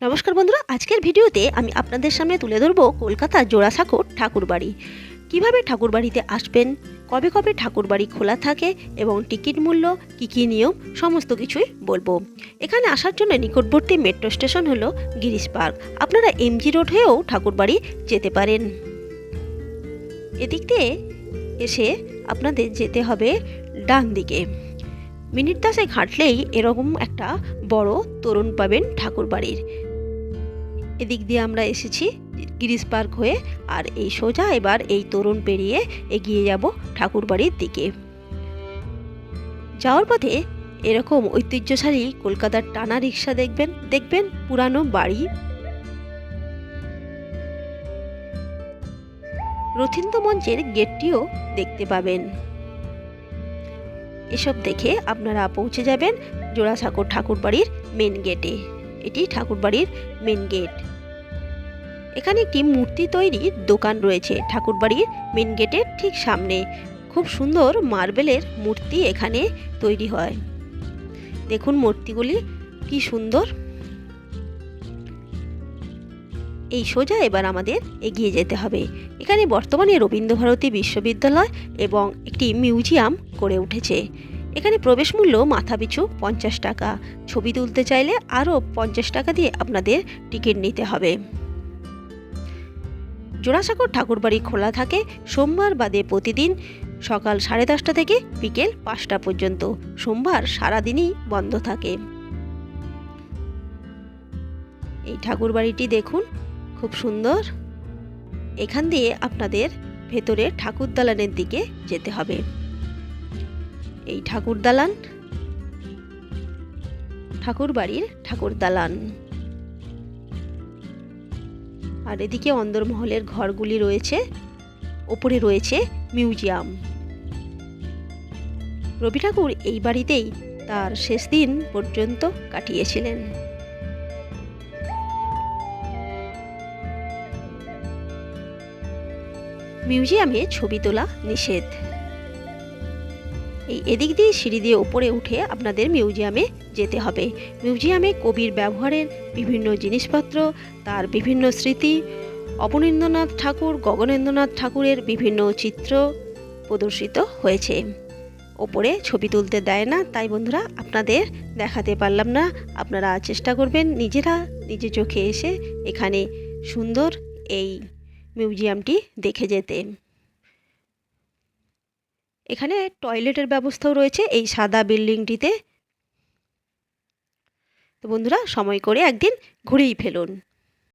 নমস্কার বন্ধুরা, আজকের ভিডিওতে আমি আপনাদের সামনে তুলে ধরবো কলকাতার জোড়াসাঁকোর ঠাকুরবাড়ি। কীভাবে ঠাকুরবাড়িতে আসবেন, কবে কবে ঠাকুরবাড়ি খোলা থাকে এবং টিকিট মূল্য, কী কী নিয়ম, সমস্ত কিছুই বলব। এখানে আসার জন্য নিকটবর্তী মেট্রো স্টেশন হলো গিরিশ পার্ক। আপনারা এমজি রোড হয়েও ঠাকুরবাড়ি যেতে পারেন। এদিক দিয়ে এসে আপনাদের যেতে হবে ডান দিকে। মিনিট দশেক ঘাঁটলেই এরকম একটা বড় তরুণ পাবেন ঠাকুরবাড়ির। এদিক দিয়ে আমরা এসেছি গিরিশ পার্ক হয়ে। আর এই সোজা এবার এই তরুণ পেরিয়ে এগিয়ে যাব ঠাকুরবাড়ির দিকে। যাওয়ার পথে এরকম ঐতিহ্যশালী কলকাতার টানা রিক্সা দেখবেন দেখবেন পুরানো বাড়ি। রথীন্দ্র মঞ্চের গেটটিও দেখতে পাবেন। এসব দেখে আপনারা পৌঁছে যাবেন জোড়াসাঁকোর ঠাকুরবাড়ির মেন গেটে এটি ঠাকুরবাড়ির মেন গেট এখানে একটি মূর্তি তৈরির দোকান রয়েছে, ঠাকুরবাড়ির মেন গেটের ঠিক সামনে। খুব সুন্দর মার্বেলের মূর্তি এখানে তৈরি হয়। দেখুন মূর্তিগুলি, কি সুন্দর। এই সোজা এবার আমাদের এগিয়ে যেতে হবে। এখানে বর্তমানে রবীন্দ্রভারতী বিশ্ববিদ্যালয় এবং একটি মিউজিয়াম গড়ে উঠেছে। এখানে প্রবেশ মূল্য মাথাপিছু পঞ্চাশ টাকা। ছবি তুলতে চাইলে আরও পঞ্চাশ টাকা দিয়ে আপনাদের টিকিট নিতে হবে। জোড়াসাঁকোর ঠাকুরবাড়ি খোলা থাকে সোমবার বাদে প্রতিদিন সকাল সাড়ে দশটা থেকে বিকেল পাঁচটা পর্যন্ত। সোমবার সারাদিনই বন্ধ থাকে। এই ঠাকুরবাড়িটি দেখুন, খুব সুন্দর। এখান দিয়ে আপনাদের ভেতরে ঠাকুর দালানের দিকে যেতে হবে। এই ঠাকুর দালান ঠাকুর বাড়ির ঠাকুর দালান। আর এদিকে অন্দরমহলের ঘরগুলি রয়েছে। ওপরে রয়েছে মিউজিয়াম। রবি ঠাকুর এই বাড়িতেই তার শেষ দিন পর্যন্ত কাটিয়েছিলেন। মিউজিয়ামে ছবি তোলা নিষেধ। এই এদিক দিয়ে সিঁড়ি দিয়ে উপরে উঠে আপনাদের মিউজিয়ামে যেতে হবে। মিউজিয়ামে কবির ব্যবহারের বিভিন্ন জিনিসপত্র, তার বিভিন্ন স্মৃতি, অবনীন্দ্রনাথ ঠাকুর, গগনেন্দ্রনাথ ঠাকুরের বিভিন্ন চিত্র প্রদর্শিত হয়েছে। ওপরে ছবি তুলতে দেয় না, তাই বন্ধুরা আপনাদের দেখাতে পারলাম না। আপনারা চেষ্টা করবেন নিজেরা নিজে চোখে এসে এখানে সুন্দর এই মিউজিয়ামটি দেখে যেতে। এখানে টয়লেটের ব্যবস্থাও রয়েছে এই সাদা বিল্ডিংটিতে। তো বন্ধুরা সময় করে একদিন ঘুরেই ফেলুন।